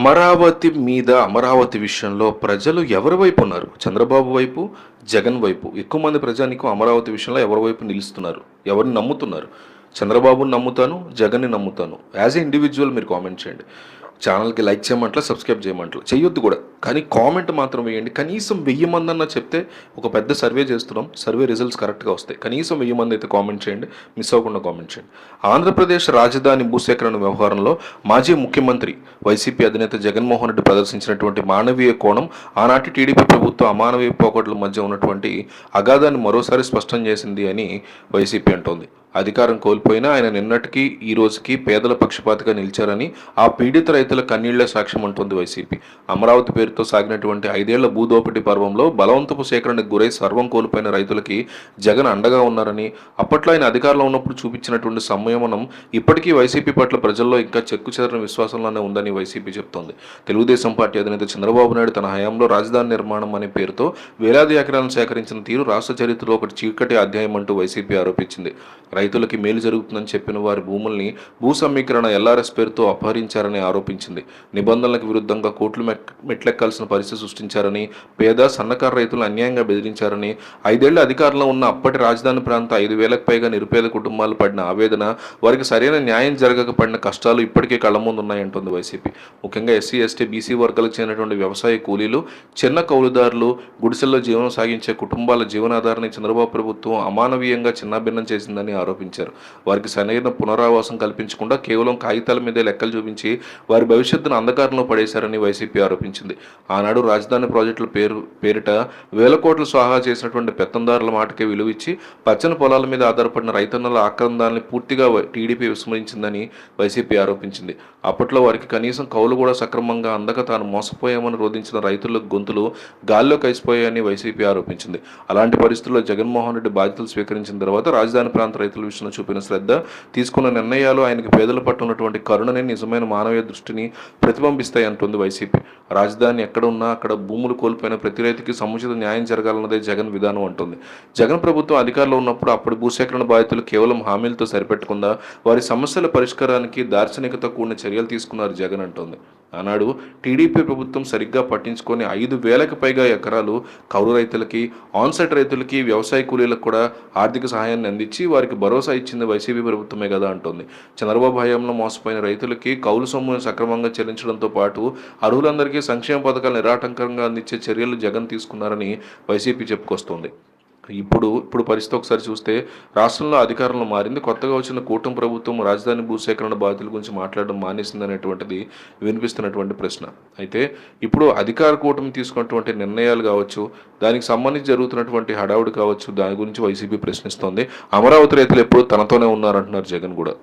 అమరావతి మీద అమరావతి విషయంలో ప్రజలు ఎవరి వైపు ఉన్నారు? చంద్రబాబు వైపు జగన్ వైపు? ఎక్కువ మంది ప్రజానికి అమరావతి విషయంలో ఎవరి వైపు నిలుస్తున్నారు? ఎవరిని నమ్ముతున్నారు? చంద్రబాబుని నమ్ముతాను జగన్ని నమ్ముతాను. యాజ్ ఏ ఇండివిజువల్ మీరు కామెంట్ చేయండి. ఛానల్కి లైక్ చేయమంటలా సబ్స్క్రైబ్ చేయమంటలా. చేయొద్దు కూడా. కానీ కామెంట్ మాత్రం వేయండి. కనీసం వెయ్యి మంది అన్న చెప్తే ఒక పెద్ద సర్వే చేస్తున్నాం. సర్వే రిజల్ట్స్ కరెక్ట్గా వస్తాయి. కనీసం వెయ్యి మంది అయితే కామెంట్ చేయండి. మిస్ అవ్వకుండా కామెంట్ చేయండి. ఆంధ్రప్రదేశ్ రాజధాని భూసేకరణ వ్యవహారంలో మాజీ ముఖ్యమంత్రి వైసీపీ అధినేత జగన్మోహన్ రెడ్డి ప్రదర్శించినటువంటి మానవీయ కోణం ఆనాటి టీడీపీ ప్రభుత్వం అమానవీయ పోకట్ల మధ్య ఉన్నటువంటి అగాధాన్ని మరోసారి స్పష్టం చేసింది అని వైసీపీ అంటోంది. అధికారం కోల్పోయినా ఆయన నిన్నటికి ఈ రోజుకి పేదల పక్షపాతిగా నిలిచారని ఆ పీడిత రైతుల కన్నీళ్ళ సాక్ష్యం అంటోంది వైసీపీ. అమరావతి పేరుతో సాగినటువంటి ఐదేళ్ళ భూదోపిడి పర్వంలో బలవంతపు సేకరణకు గురై సర్వం కోల్పోయిన రైతులకి జగన్ అండగా ఉన్నారని అప్పట్లో ఆయన అధికారంలో ఉన్నప్పుడు చూపించినటువంటి సంయమనం ఇప్పటికీ వైసీపీ పట్ల ప్రజల్లో ఇంకా చెక్కు చెదరని విశ్వాసంలోనే ఉందని వైసీపీ చెప్తోంది. తెలుగుదేశం పార్టీ అధినేత చంద్రబాబు నాయుడు తన హయాంలో రాజధాని నిర్మాణం అనే పేరుతో వేలాది ఎకరాలను సేకరించిన తీరు రాష్ట్ర చరిత్రలో ఒకటి చీకటి అధ్యాయం అంటూ వైసీపీ ఆరోపించింది. రైతులకి మేలు జరుగుతుందని చెప్పిన వారి భూముల్ని భూ సమీకరణ ఎల్ఆర్ఎస్ పేరుతో అపహరించారని ఆరోపించింది. నిబంధనలకు విరుద్ధంగా కోట్లు మెట్లెక్కాల్సిన పరిస్థితి సృష్టించారని పేద సన్నకారు రైతులను అన్యాయంగా బెదిరించారని ఐదేళ్ళ అధికారంలో ఉన్న అప్పటి రాజధాని ప్రాంత ఐదు వేలకు పైగా నిరుపేద కుటుంబాలు పడిన ఆవేదన వారికి సరైన న్యాయం జరగక పడిన కష్టాలు ఇప్పటికే కళ్ళ ముందు ఉన్నాయంటుంది వైసీపీ. ముఖ్యంగా ఎస్సీ ఎస్టీ బీసీ వర్గాలకు చెందినటువంటి వ్యవసాయ కూలీలు చిన్న కౌలుదారులు గుడిసెల్లో జీవనం సాగించే కుటుంబాల జీవనాధారాన్ని చంద్రబాబు ప్రభుత్వం అమానవీయంగా చిన్నాభిన్నం చేసిందని ఆరోపించారు వారికి సరైన పునరావాసం కల్పించకుండా కేవలం కాగితాల మీదే లెక్కలు చూపించి వారి భవిష్యత్తును అంధకారంలో పడేశారని వైసీపీ ఆరోపించింది. ఆనాడు రాజధాని ప్రాజెక్టుల పేరు పేరిట వేల కోట్లు స్వాహా చేసినటువంటి పెత్తందారుల మాటకే విలువిచ్చి పచ్చని పొలాల మీద ఆధారపడిన రైతన్నల ఆక్రందాన్ని పూర్తిగా టీడీపీ విస్మరించిందని వైసీపీ ఆరోపించింది. అప్పట్లో వారికి కనీసం కౌలు కూడా సక్రమంగా అందక తాను మోసపోయామని రోధించిన రైతుల గొంతులు గాల్లో కలిసిపోయాయని వైసీపీ ఆరోపించింది. అలాంటి పరిస్థితుల్లో జగన్మోహన్ రెడ్డి బాధ్యతలు స్వీకరించిన తర్వాత రాజధాని ప్రాంత రైతుల విషయంలో చూపిన శ్రద్ధ తీసుకున్న నిర్ణయాలు ఆయనకి పేదల పట్ల ఉన్నటువంటి కరుణని నిజమైన మానవీయ దృష్టిని ప్రతిబింబిస్తాయి అంటుంది వైసీపీ. రాజధాని ఎక్కడ ఉన్నా అక్కడ భూములు కోల్పోయిన ప్రతి రైతుకి సముచిత న్యాయం జరగాలన్నదే జగన్ విధానం అంటుంది. జగన్ ప్రభుత్వం అధికారంలో ఉన్నప్పుడు అప్పటి భూసేకరణ బాధితులు కేవలం హామీలతో సరిపెట్టకుండా వారి సమస్యల పరిష్కారానికి దార్శనికత కూడిన చర్యలు తీసుకున్నారు జగన్ అంటోంది. ఆనాడు టీడీపీ ప్రభుత్వం సరిగ్గా పట్టించుకొని ఐదు వేలకు పైగా ఎకరాలు కౌలు రైతులకి ఆన్సైట్ రైతులకి వ్యవసాయ కూలీలకు కూడా ఆర్థిక సహాయాన్ని అందించి వారికి భరోసా ఇచ్చింది వైసీపీ ప్రభుత్వమే కదా అంటోంది. చంద్రబాబు హయాంలో మోసపోయిన రైతులకి కౌలు సొమ్మును సక్రమంగా చెల్లించడంతో పాటు అర్హులందరికీ సంక్షేమ పథకాలు నిరాటంకంగా అందించే చర్యలు జగన్ తీసుకున్నారని వైసీపీ చెప్పుకొస్తోంది. ఇప్పుడు ఇప్పుడు పరిస్థితి ఒకసారి చూస్తే రాష్ట్రంలో అధికారంలో మారింది. కొత్తగా వచ్చిన కూటమి ప్రభుత్వం రాజధాని భూసేకరణ బాధ్యతల గురించి మాట్లాడడం మానేసింది అనేటువంటిది వినిపిస్తున్నటువంటి ప్రశ్న. అయితే ఇప్పుడు అధికార కూటమి తీసుకున్నటువంటి నిర్ణయాలు కావచ్చు దానికి సంబంధించి జరుగుతున్నటువంటి హడావుడు కావచ్చు దాని గురించి వైసీపీ ప్రశ్నిస్తోంది. అమరావతి రైతులు ఎప్పుడు తనతోనే ఉన్నారంటున్నారు జగన్ కూడా.